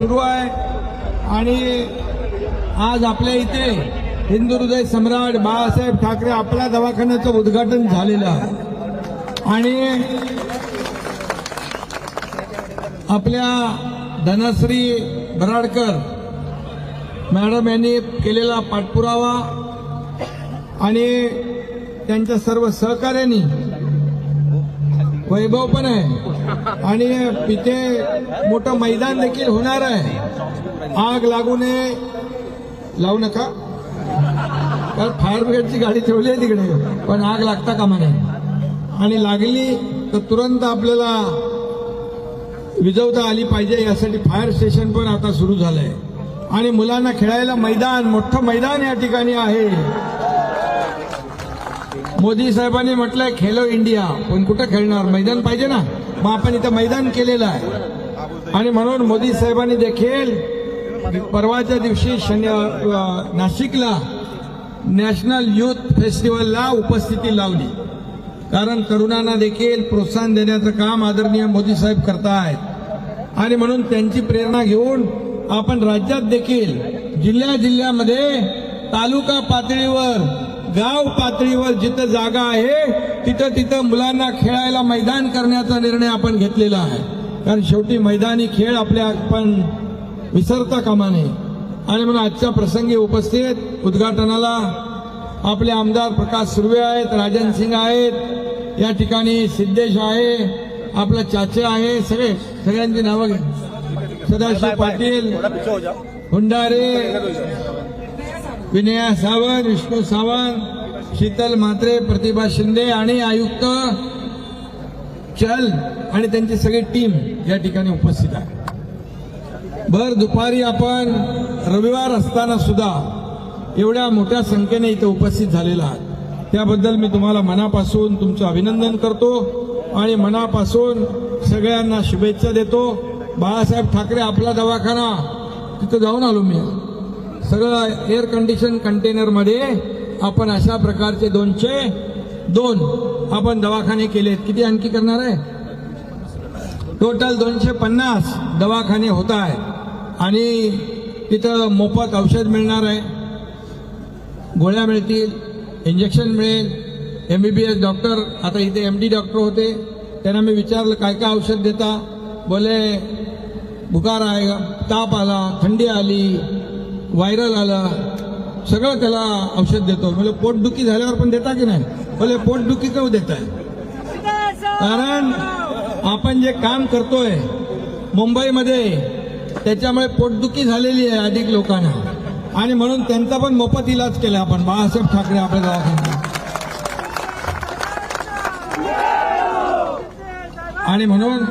सुरू आहे. आणि आज आपल्या इथे हिंदू हृदय सम्राट बाळासाहेब ठाकरे आपल्या दवाखान्याचं उद्घाटन झालेलं आहे. आणि आपल्या धनश्री बराडकर मॅडम यांनी केलेला पाठपुरावा आणि त्यांच्या सर्व सहकार्यांनी वैभव पण आहे. आणि तिथे मोठं मैदान देखील होणार आहे. आग लागू नये. लावू नका. कारण फायर ब्रिगेडची गाडी ठेवली आहे तिकडे. पण आग लागता कामा नये. आणि लागली तर तुरंत आपल्याला विजवता आली पाहिजे. यासाठी फायर स्टेशन पण आता सुरू झालंय. आणि मुलांना खेळायला मैदान मोठं मैदान या ठिकाणी आहे. मोदी साहेबांनी म्हटलंय खेलो इंडिया. पण कुठं खेळणार? मैदान पाहिजे ना? मग आपण इथं मैदान केलेलं आहे. आणि म्हणून मोदी साहेबांनी देखील परवाच्या दिवशी शनि नाशिकला नॅशनल युथ फेस्टिवलला उपस्थिती लावली. कारण तरुणांना देखील प्रोत्साहन देण्याचं काम आदरणीय मोदी साहेब करतायत. आणि म्हणून त्यांची प्रेरणा घेऊन आपण राज्यात देखील जिल्ह्या जिल्ह्यामध्ये तालुका पातळीवर गाव पातळीवर जिथं जागा आहे तिथं तिथं मुलांना खेळायला मैदान करण्याचा निर्णय आपण घेतलेला आहे. कारण शेवटी मैदानी खेळ आपल्या आपण विसरता कामा नये. आणि म्हणून आजच्या प्रसंगी उपस्थित उद्घाटनाला आपले आमदार प्रकाश सुर्वे आहेत राजन सिंग आहेत या ठिकाणी सिद्धेश आहे आपला चाचे आहे सगळे सगळ्यांची नावं सदाशिव पाटील हुंडारे विनया सावंत विष्णू सावंत शीतल म्हात्रे प्रतिभा शिंदे आणि आयुक्त चल आणि त्यांची सगळी टीम या ठिकाणी उपस्थित आहे. भर दुपारी आपण रविवार असताना सुद्धा एवढ्या मोठ्या संख्येने इथे उपस्थित झालेला आहात. त्याबद्दल मी तुम्हाला मनापासून तुमचं अभिनंदन करतो आणि मनापासून सगळ्यांना शुभेच्छा देतो. बाळासाहेब ठाकरे आपला दवाखाना तिथं जाऊन आलो मी. सगळं एअर कंडिशन कंटेनरमध्ये आपण अशा प्रकारचे दोनशे दोन आपण दवाखाने केलेत. किती आणखी करणार आहे? टोटल दोनशे पन्नास दवाखाने होत आहे. आणि तिथं मोफत औषध मिळणार आहे. गोळ्या मिळतील इंजेक्शन मिळेल. M B B S doctor आता इथे एम डी डॉक्टर होते. त्यांना मी विचारलं काय काय औषध देता? बोले बुखार आहे ताप आला थंडी आली व्हायरल आला सगळं त्याला औषध देतो. म्हणजे पोटदुखी झाल्यावर पण देता की नाही? म्हणजे पोटदुखी का देत आहे कारण आपण जे काम करतोय मुंबईमध्ये त्याच्यामुळे पोटदुखी झालेली आहे अधिक लोकांना. आणि म्हणून त्यांचा पण मोफत इलाज केला आपण. बाळासाहेब ठाकरे आपल्या दवाखान्यात. आणि म्हणून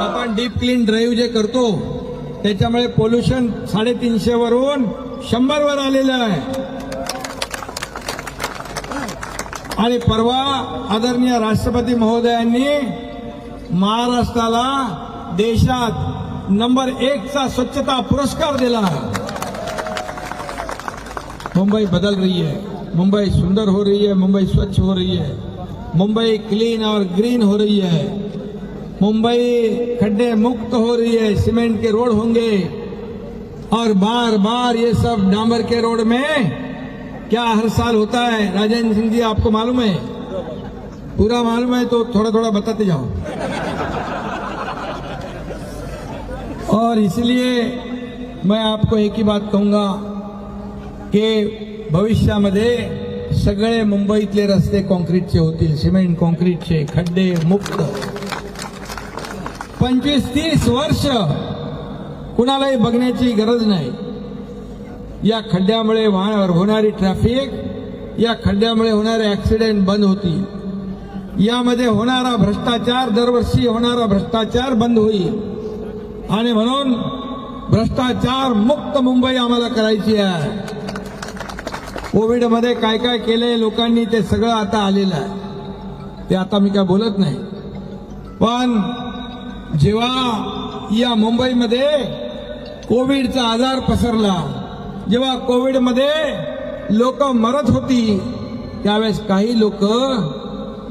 आपण डीप क्लीन ड्राईव्ह जे करतो त्याच्यामुळे पोल्युशन साडेतीनशे वरून शंभर वर आलेलं आहे. आणि परवा आदरणीय राष्ट्रपती महोदयांनी महाराष्ट्राला देशात नंबर एकचा स्वच्छता पुरस्कार दिला. मुंबई बदल रही है. मुंबई सुंदर हो रही है. मुंबई स्वच्छ हो रही है. मुंबई क्लीन और ग्रीन हो रही है. मुंबई खड्डे मुक्त हो रही है, सीमेंट के रोड होंगे। और बार बार ये सब डामर के रोड में क्या हर साल होता है? राजेंद्र सिंह जी, आपको मालूम है? पूरा मालूम है तो थोड़ा थोड़ा बताते जाओ। और इसलिए मैं आपको एक ही बात कहूँगा कि की भविष्यामध्ये सगळे मुंबईतले रस्ते कॉन्क्रीटचे होतील, सिमेंट, कॉन्क्रीटचे खड्डे मुक्त। पंचवीस तीस वर्ष कुणालाही बघण्याची गरज नाही. या खड्ड्यामुळे वाहनावर होणारी ट्रॅफिक या खड्ड्यामुळे होणारे ऍक्सिडेंट बंद होतील यामध्ये होणारा भ्रष्टाचार दरवर्षी होणारा भ्रष्टाचार बंद होईल. आणि म्हणून भ्रष्टाचार मुक्त मुंबई आम्हाला करायची आहे. कोविडमध्ये काय काय केलंय लोकांनी ते सगळं आता आलेलं आहे. ते आता मी काय बोलत नाही. पण जेव्हा या मुंबईमध्ये कोविडचा आजार पसरला जेव्हा कोविडमध्ये लोक मरत होती त्यावेळेस काही लोक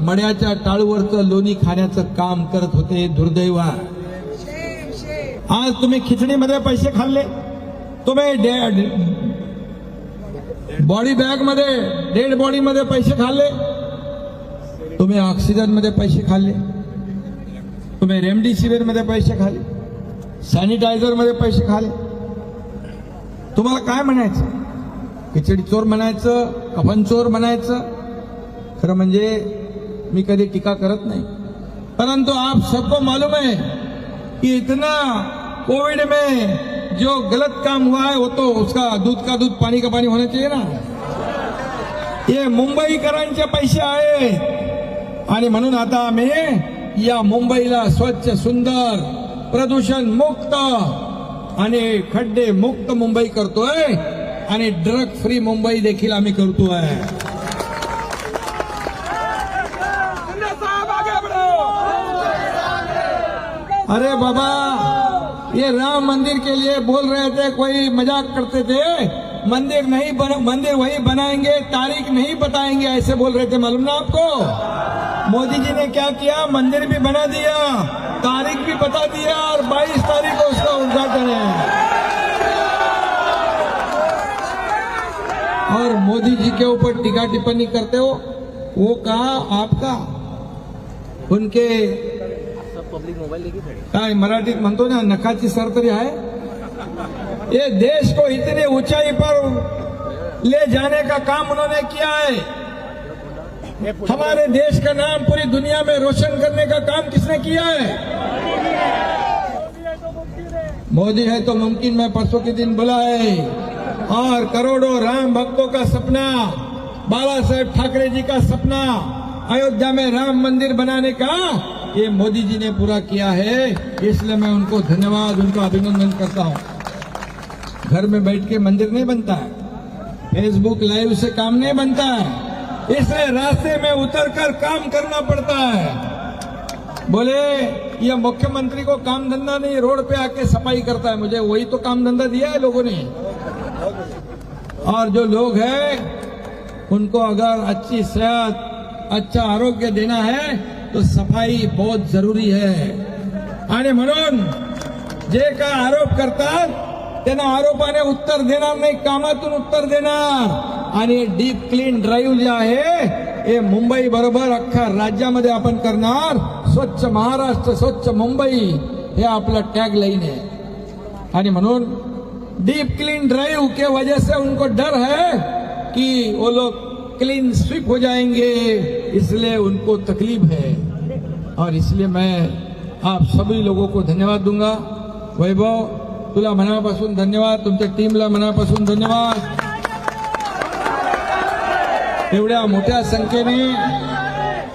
मड्याच्या टाळूवरचं लोणी खाण्याचं काम करत होते दुर्दैवा आज तुम्ही खिचडीमध्ये पैसे खाल्ले. तुम्ही बॉडी बॅगमध्ये डेड बॉडी मध्ये पैसे खाल्ले. तुम्ही ऑक्सिजनमध्ये पैसे खाल्ले. तुम्ही रेमडेसिवीरमध्ये पैसे खाले सॅनिटायझरमध्ये पैसे खाले. तुम्हाला काय म्हणायचं? खिचडी चोर म्हणायचं कफन चोर म्हणायचं. खरं म्हणजे मी कधी टीका करत नाही. परंतु आप सबको मालूम है कि इतना कोविड में जो गलत काम हुआ है वो तो उसका दूध का दूध पानी का पानी होना चाहिए ना। ये मुंबईकरांचे पैसे आहेत आणि म्हणून आता आम्ही या मुंबईला स्वच्छ सुंदर प्रदूषण मुक्त आणि खड्डे मुक्त मुंबई करतोय आणि ड्रग फ्री मुंबई देखील आम्ही करतोय. अरे बाबा ये राम मंदिर के लिए बोल रहे थे कोई मजाक करते थे? मंदिर नहीं बन, मंदिर वही बनाएंगे तारीख नहीं बताएंगे ऐसे बोल रहे थे मालूम ना आपको? मोदी जी ने क्या किया? मंदिर भी बना दिया, तारीख भी बता दिया और 22 तारीख को उसका उद्घाटन है। और मोदी जी के ऊपर टीका टिप्पणी करते हो, वो कहा, आपका? उनके पब्लिक मोबाईल काय ना, नखाची सर तरी आहे? ये देश को इतनी ऊंचाई पर ले जाने का काम उन्होंने किया है। हमारे देश का नाम पूरी दुनिया में रोशन करने का काम किसने किया है? मोदी है तो मुमकिन मैं परसों के दिन बोला है। और करोड़ों राम भक्तों का सपना बाला साहेब ठाकरे जी का सपना, अयोध्या में राम मंदिर बनाने का, ये मोदी जी ने पूरा किया है। इसलिए मैं उनको धन्यवाद, उनको अभिनंदन करता हूँ। घर में बैठ के मंदिर नहीं बनता है। फेसबुक लाइव से काम नहीं बनता है। इसलिए रास्ते में उतर कर काम करना पड़ता है। बोले, ये मुख्यमंत्री को काम धंधा नहीं, रोड पे आके सफ़ाई करता है मुझे, वही तो काम धंधा दिया है लोगों ने। और जो लोग हैं, उनको अगर अच्छी सेहत अच्छा आरोग्य देना है तो सफ़ाई बहुत ज़रूरी है। आणि म्हणून जे काय आरोप करतात त्यांना आरोपाने उत्तर देणार नाही, कामातून उत्तर देणार डीप क्लीन ड्राईव्ह जे आहे, हे मुंबई बरोबर अख्खा राज्यामध्ये आपण करणार. स्वच्छ महाराष्ट्र, स्वच्छ मुंबई, हे आपलं टॅग आणि म्हणून डीप क्लीन ड्राइव के वजह से उनको डर है कि वो लोग क्लीन स्वीप हो जाएँगे, इसलिए उनको तकलीफ़ है। और इसलिए मैं आप सभी लोगों को धन्यवाद दूँगा। वैभव, तुला मनापासून धन्यवाद, तुमच्या टीमला मनापासून धन्यवाद। एवढ्या मोठ्या संख्येने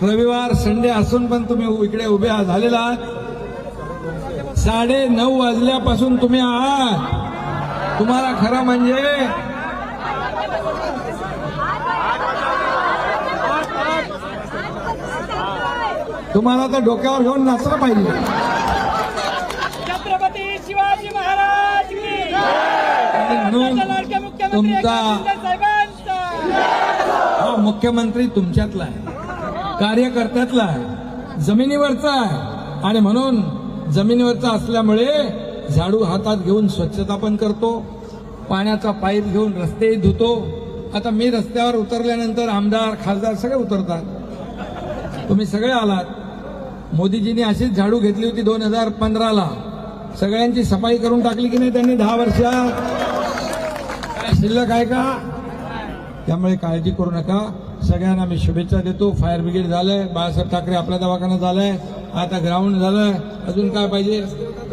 रविवार संडे असून पण तुम्ही इकडे उभे झालेला आहात? साडे नऊ वाजल्यापासून तुम्ही आहात. तुम्हाला खरं म्हणजे तुम्हाला तर डोक्यावर घेऊन नाचलं पाहिजे. छत्रपती शिवाजी महाराज तुमचा एकनाथ शिंदे साहेबांचा हा मुख्यमंत्री तुमच्यातला आहे. कार्यकर्त्यातला आहे. जमिनीवरचा आहे. आणि म्हणून जमिनीवरचा असल्यामुळे झाडू हातात घेऊन स्वच्छता पण करतो. पाण्याचा पाईप घेऊन रस्तेही धुतो. आता मी रस्त्यावर उतरल्यानंतर आमदार खासदार सगळे उतरतात. तुम्ही सगळे आलात. मोदीजींनी अशीच झाडू घेतली होती दोन हजार पंधराला. सगळ्यांची सफाई करून टाकली की नाही त्यांनी दहा वर्षात? काय शिल्लक आहे का? त्यामुळे करू नका. सगळ्यांना मी शुभेच्छा देतो. फायर ब्रिगेड झालंय. बाळासाहेब ठाकरे आपला दवाखाना झालाय. आता ग्राउंड झालंय अजून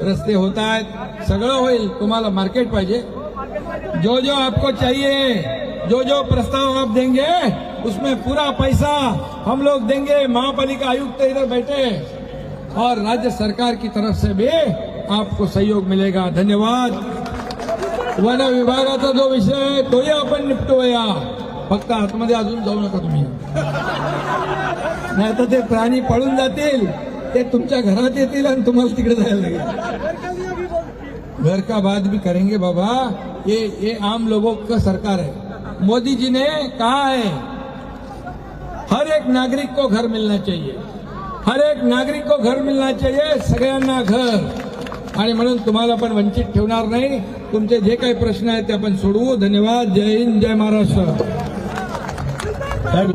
रस्ते होत आहेत. सगळं होईल. तुम्हाला मार्केट पाहिजे. जो जो आपको चाहिए, जो जो प्रस्ताव आप देंगे, उसमें पूरा पैसा हम लोग देंगे. महापालिका आयुक्त इधर बैठे और राज्य सरकार की तरफ़ से भी आपको सहयोग मिलेगा. धन्यवाद. वन विभाग विभागाचा जो विषय आहे, तोही आपण निपटूया. फक्त आतमध्ये अजून जाऊ नका तुम्ही. नाही तर ते प्राणी पळून जातील ते तुमच्या घरात येतील आणि तुम्हाला तिकडे जायला लागेल. घर का बात भी करेंगे बाबा. ये ये आम लोगों का सरकार है. मोदी जी ने कहा है हर एक नागरिक को घर मिलना चाहिए. हर एक नागरिक को घर मिलना चाहिए सगळ्यांना घर. आणि म्हणून तुम्हाला पण वंचित ठेवणार नाही. तुमचे जे काही प्रश्न आहेत ते आपण सोडवू. धन्यवाद. जय हिंद जय महाराष्ट्र. É...